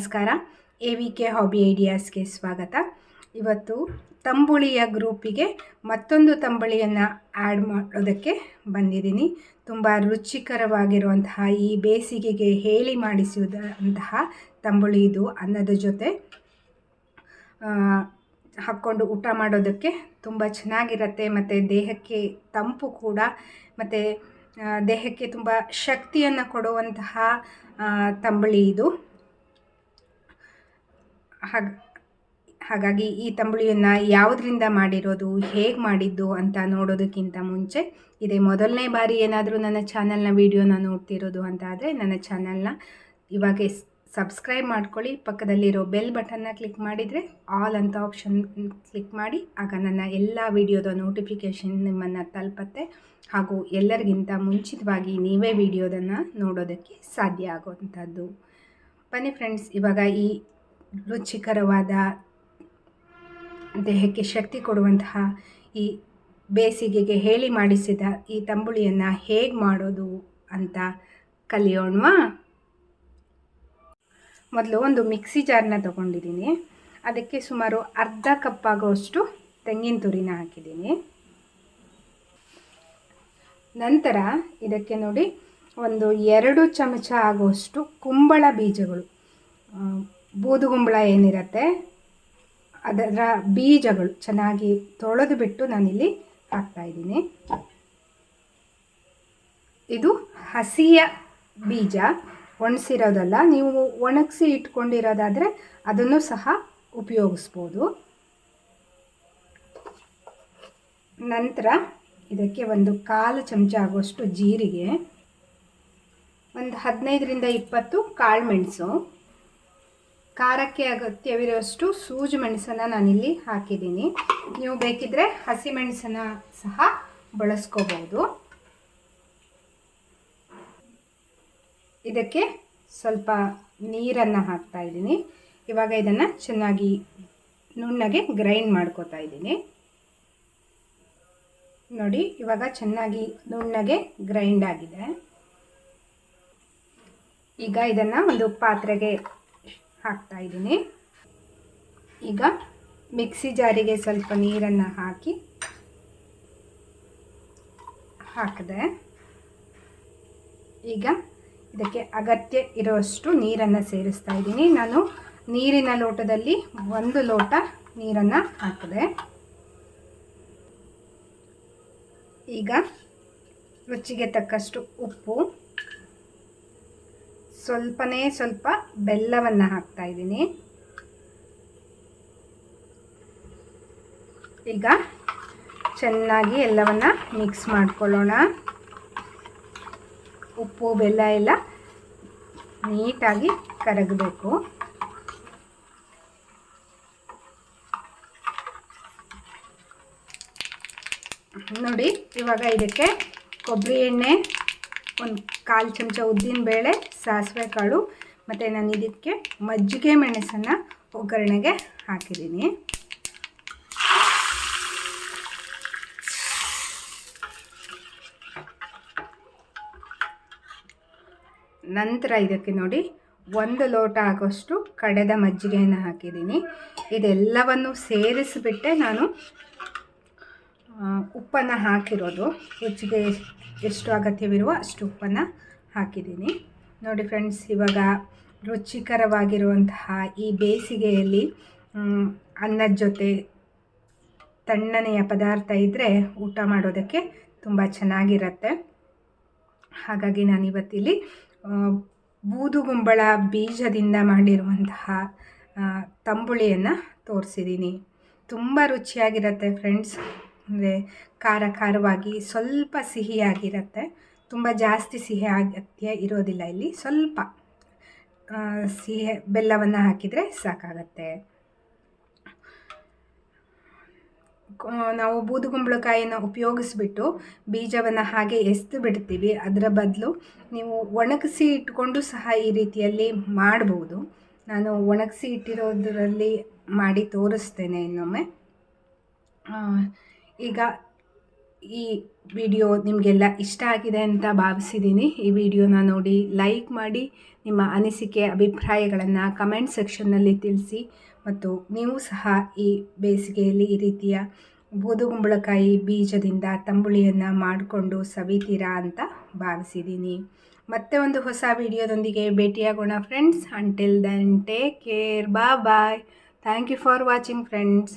ನಮಸ್ಕಾರ. A V K hobby ಐಡಿಯಾಸ್ಗೆ ಸ್ವಾಗತ. ಇವತ್ತು ತಂಬುಳಿಯ ಗ್ರೂಪಿಗೆ ಮತ್ತೊಂದು ತಂಬುಳಿಯನ್ನು ಆ್ಯಡ್ ಮಾಡೋದಕ್ಕೆ ಬಂದಿದ್ದೀನಿ. ತುಂಬ ರುಚಿಕರವಾಗಿರುವಂತಹ ಈ ಬೇಸಿಗೆಗೆ ಹೇಳಿ ಮಾಡಿಸುವುದಂತಹ ತಂಬುಳಿ ಇದು. ಅನ್ನದ ಜೊತೆ ಹಾಕ್ಕೊಂಡು ಊಟ ಮಾಡೋದಕ್ಕೆ ತುಂಬ ಚೆನ್ನಾಗಿರುತ್ತೆ. ಮತ್ತು ದೇಹಕ್ಕೆ ತಂಪು ಕೂಡ, ಮತ್ತು ದೇಹಕ್ಕೆ ತುಂಬ ಶಕ್ತಿಯನ್ನು ಕೊಡುವಂತಹ ತಂಬುಳಿ ಇದು. ಹಾಗ, ಹಾಗಾಗಿ ಈ ತಂಬುಳಿಯನ್ನು ಯಾವುದರಿಂದ ಮಾಡಿರೋದು, ಹೇಗೆ ಮಾಡಿದ್ದು ಅಂತ ನೋಡೋದಕ್ಕಿಂತ ಮುಂಚೆ ಇದೇ ಮೊದಲನೇ ಬಾರಿ ಏನಾದರೂ ನನ್ನ ಚಾನಲ್ನ ವೀಡಿಯೋನ ನೋಡ್ತಿರೋದು ಅಂತ ಆದರೆ ನನ್ನ ಚಾನಲ್ನ ಇವಾಗ ಸಬ್ಸ್ಕ್ರೈಬ್ ಮಾಡ್ಕೊಳ್ಳಿ. ಪಕ್ಕದಲ್ಲಿರೋ ಬೆಲ್ ಬಟನ್ನ ಕ್ಲಿಕ್ ಮಾಡಿದರೆ ಆಲ್ ಅಂತ ಆಪ್ಷನ್ ಕ್ಲಿಕ್ ಮಾಡಿ, ಆಗ ನನ್ನ ಎಲ್ಲ ವಿಡಿಯೋದ ನೋಟಿಫಿಕೇಷನ್ ನಿಮ್ಮನ್ನು ತಲುಪತ್ತೆ. ಹಾಗೂ ಎಲ್ಲರಿಗಿಂತ ಮುಂಚಿತವಾಗಿ ನೀವೇ ವೀಡಿಯೋದನ್ನು ನೋಡೋದಕ್ಕೆ ಸಾಧ್ಯ ಆಗೋವಂಥದ್ದು. ಬನ್ನಿ ಫ್ರೆಂಡ್ಸ್, ಇವಾಗ ಈ ರುಚಿಕರವಾದ ದೇಹಕ್ಕೆ ಶಕ್ತಿ ಕೊಡುವಂತಹ ಈ ಬೇಸಿಗೆಗೆ ಹೇಳಿ ಮಾಡಿಸಿದ ಈ ತಂಬುಳಿಯನ್ನು ಹೇಗೆ ಮಾಡೋದು ಅಂತ ಕಲಿಯೋಣವಾ? ಮೊದಲು ಒಂದು ಮಿಕ್ಸಿ ಜಾರ್ನ ತಗೊಂಡಿದ್ದೀನಿ. ಅದಕ್ಕೆ ಸುಮಾರು ಅರ್ಧ ಕಪ್ ಆಗೋಷ್ಟು ತೆಂಗಿನ ತುರಿನ ಹಾಕಿದ್ದೀನಿ. ನಂತರ ಇದಕ್ಕೆ ನೋಡಿ ಒಂದು ಎರಡು ಚಮಚ ಆಗುವಷ್ಟು ಕುಂಬಳ ಬೀಜಗಳು. ಬೂದುಗುಂಬಳ ಏನಿರುತ್ತೆ, ಅದರ ಬೀಜಗಳು ಚೆನ್ನಾಗಿ ತೊಳೆದು ಬಿಟ್ಟು ನಾನಿಲ್ಲಿ ಹಾಕ್ತಾ ಇದ್ದೀನಿ. ಇದು ಹಸಿಯ ಬೀಜ ಒಣಸಿರೋದಲ್ಲ ನೀವು ಒಣಗಿಸಿ ಇಟ್ಕೊಂಡಿರೋದಾದರೆ ಅದನ್ನು ಸಹ ಉಪಯೋಗಿಸ್ಬೋದು. ನಂತರ ಇದಕ್ಕೆ ಒಂದು ಕಾಲು ಚಮಚ ಆಗುವಷ್ಟು ಜೀರಿಗೆ, ಒಂದು ಹದಿನೈದರಿಂದ ಇಪ್ಪತ್ತು ಕಾಳು ಮೆಣಸು. ಖಾರಕ್ಕೆ ಅಗತ್ಯವಿರುವಷ್ಟು ಸೂಜಿ ಮೆಣಸನ್ನು ನಾನಿಲ್ಲಿ ಹಾಕಿದ್ದೀನಿ. ನೀವು ಬೇಕಿದ್ರೆ ಹಸಿ ಮೆಣಸನ್ನು ಸಹ ಬಳಸ್ಕೋಬಹುದು. ಇದಕ್ಕೆ ಸ್ವಲ್ಪ ನೀರನ್ನು ಹಾಕ್ತಾ ಇದ್ದೀನಿ. ಇವಾಗ ಇದನ್ನು ಚೆನ್ನಾಗಿ ನುಣ್ಣಗೆ ಗ್ರೈಂಡ್ ಮಾಡ್ಕೋತಾ ಇದ್ದೀನಿ. ನೋಡಿ, ಇವಾಗ ಚೆನ್ನಾಗಿ ನುಣ್ಣಗೆ ಗ್ರೈಂಡ್ ಆಗಿದೆ. ಈಗ ಇದನ್ನು ಒಂದು ಪಾತ್ರೆಗೆ ಹಾಕ್ತಾ ಇದ್ದೀನಿ. ಈಗ ಮಿಕ್ಸಿ ಜಾರಿಗೆ ಸ್ವಲ್ಪ ನೀರನ್ನು ಹಾಕಿ ಹಾಕಿದೆ ಈಗ ಇದಕ್ಕೆ ಅಗತ್ಯ ಇರುವಷ್ಟು ನೀರನ್ನು ಸೇರಿಸ್ತಾ ಇದ್ದೀನಿ. ನಾನು ನೀರಿನ ಲೋಟದಲ್ಲಿ ಒಂದು ಲೋಟ ನೀರನ್ನು ಹಾಕಿದೆ ಈಗ ರುಚಿಗೆ ತಕ್ಕಷ್ಟು ಉಪ್ಪು ಸ್ವಲ್ಪನೇ ಸ್ವಲ್ಪ ಬೆಲ್ಲವನ್ನು ಹಾಕ್ತಾ ಇದ್ದೀನಿ. ಈಗ ಚೆನ್ನಾಗಿ ಎಲ್ಲವನ್ನ ಮಿಕ್ಸ್ ಮಾಡ್ಕೊಳ್ಳೋಣ. ಉಪ್ಪು, ಬೆಲ್ಲ ಎಲ್ಲ ನೀಟಾಗಿ ಕರಗಬೇಕು. ನೋಡಿ, ಇವಾಗ ಇದಕ್ಕೆ ಕೊಬ್ಬರಿ ಎಣ್ಣೆ ಒಂದು ಕಾಲು ಚಮಚ ಉದ್ದಿನ ಬೇಳೆ, ಸಾಸಿವೆ ಕಾಳು ಮತ್ತು ನಾನು ಇದಕ್ಕೆ ಮಜ್ಜಿಗೆ ಮೆಣಸನ್ನು ಒಗ್ಗರಣೆಗೆ ಹಾಕಿದ್ದೀನಿ. ನಂತರ ಇದಕ್ಕೆ ನೋಡಿ ಒಂದು ಲೋಟ ಆಗೋಷ್ಟು ಕಡೆದ ಮಜ್ಜಿಗೆಯನ್ನು ಹಾಕಿದ್ದೀನಿ. ಇದೆಲ್ಲವನ್ನು ಸೇರಿಸಿಬಿಟ್ಟೆ ನಾನು ಉಪ್ಪನ್ನು ಹಾಕಿರೋದು ರುಚಿಗೆ ಎಷ್ಟು ಅಗತ್ಯವಿರುವ ಅಷ್ಟು ಉಪ್ಪನ್ನು ಹಾಕಿದ್ದೀನಿ. ನೋಡಿ ಫ್ರೆಂಡ್ಸ್, ಇವಾಗ ರುಚಿಕರವಾಗಿರುವಂತಹ ಈ ಬೇಸಿಗೆಯಲ್ಲಿ ಅನ್ನದ ಜೊತೆ ತಣ್ಣನೆಯ ಪದಾರ್ಥ ಇದ್ದರೆ ಊಟ ಮಾಡೋದಕ್ಕೆ ತುಂಬ ಚೆನ್ನಾಗಿರುತ್ತೆ. ಹಾಗಾಗಿ ನಾನು ಇವತ್ತಿಲ್ಲಿ ಬೂದುಗುಂಬಳ ಬೀಜದಿಂದ ಮಾಡಿರುವಂತಹ ತಂಬುಳಿಯನ್ನು ತೋರಿಸಿದ್ದೀನಿ. ತುಂಬ ರುಚಿಯಾಗಿರುತ್ತೆ ಫ್ರೆಂಡ್ಸ್. ಅಂದರೆ ಖಾರ ಖಾರವಾಗಿ ಸ್ವಲ್ಪ ಸಿಹಿಯಾಗಿರುತ್ತೆ. ತುಂಬ ಜಾಸ್ತಿ ಸಿಹಿ ಅಗತ್ಯ ಇರೋದಿಲ್ಲ ಇಲ್ಲಿ. ಸ್ವಲ್ಪ ಸಿಹಿ ಬೆಲ್ಲವನ್ನು ಹಾಕಿದರೆ ಸಾಕಾಗತ್ತೆ. ನಾವು ಬೂದುಗುಂಬಳಕಾಯಿಯನ್ನು ಉಪಯೋಗಿಸ್ಬಿಟ್ಟು ಬೀಜವನ್ನು ಹಾಗೆ ಎಸ್ದು ಬಿಡ್ತೀವಿ. ಅದರ ಬದಲು ನೀವು ಒಣಗಿಸಿ ಇಟ್ಕೊಂಡು ಸಹ ಈ ರೀತಿಯಲ್ಲಿ ಮಾಡ್ಬೋದು. ನಾನು ಒಣಗಿಸಿ ಇಟ್ಟಿರೋದರಲ್ಲಿ ಮಾಡಿ ತೋರಿಸ್ತೇನೆ ಇನ್ನೊಮ್ಮೆ. ಈಗ ಈ ವಿಡಿಯೋ ನಿಮಗೆಲ್ಲ ಇಷ್ಟ ಆಗಿದೆ ಅಂತ ಭಾವಿಸಿದ್ದೀನಿ. ಈ ವಿಡಿಯೋನ ನೋಡಿ ಲೈಕ್ ಮಾಡಿ, ನಿಮ್ಮ ಅನಿಸಿಕೆ, ಅಭಿಪ್ರಾಯಗಳನ್ನು ಕಮೆಂಟ್ ಸೆಕ್ಷನ್ನಲ್ಲಿ ತಿಳಿಸಿ. ಮತ್ತು ನೀವು ಸಹ ಈ ಬೇಸಿಗೆಯಲ್ಲಿ ಈ ರೀತಿಯ ಬೂದುಗುಂಬಳಕಾಯಿ ಬೀಜದಿಂದ ತಂಬುಳಿಯನ್ನು ಮಾಡಿಕೊಂಡು ಸವಿತೀರಾ ಅಂತ ಭಾವಿಸಿದ್ದೀನಿ. ಮತ್ತೆ ಒಂದು ಹೊಸ ವಿಡಿಯೋದೊಂದಿಗೆ ಭೇಟಿಯಾಗೋಣ friends until then take care bye bye thank you for watching friends